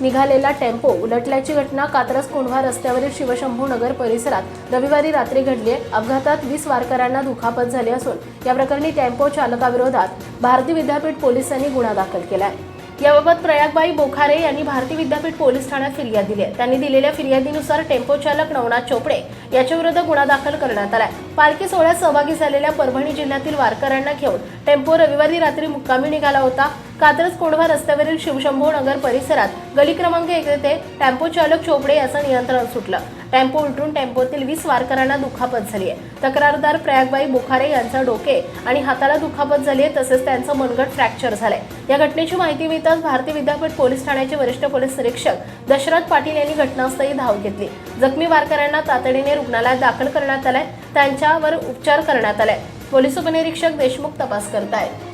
निघालेला टेम्पो उलटल्याची घटना कात्रज कोंढवा रस्त्यावरील शिवशंभू नगर परिसरात रविवारी रात्री घडली आहे. अपघातात वीस वारकऱ्यांना दुखापत झाली असून या प्रकरणी टेम्पो चालकाविरोधात भारती विद्यापीठ पोलिसांनी गुन्हा दाखल केला आहे याबाबत प्रयागबाई बोखारे यांनी भारती विद्यापीठ पोलीस ठाण्यात फिर्याद दिली आहे. त्यांनी दिलेल्या फिर्यादीनुसार टेम्पो चालक नवनाथ चोपडे याच्याविरुद्ध गुन्हा दाखल करण्यात आलाय. पालखी सोहळ्यात सहभागी झालेल्या परभणी जिल्ह्यातील वारकऱ्यांना घेऊन टेम्पो रविवारी रात्री मुक्कामी निघाला होता. कात्रज कोंढवा रस्त्यावरील शिवशंभू नगर परिसरात गली क्रमांक एक येथे टेम्पो चालक चोपडे याचं नियंत्रण सुटलं. टेम्पो उलटून टेम्पोतील वीस वारकऱ्यांना दुखापत झाली आहे. तक्रारदार प्रयागबाई बुखारे यांचा डोके आणि हाताला दुखापत झाली आहे तसेच त्यांचं मनगट फ्रॅक्चर झालंय. या घटनेची माहिती मिळताच भारतीय विद्यापीठ पोलीस ठाण्याचे वरिष्ठ पोलीस निरीक्षक दशरथ पाटील यांनी घटनास्थळी धाव घेतली. जखमी वारकऱ्यांना तातडीने रुग्णालयात दाखल करण्यात आलाय त्यांच्यावर उपचार करण्यात आलाय. पोलीस उपनिरीक्षक देशमुख तपास करतायत.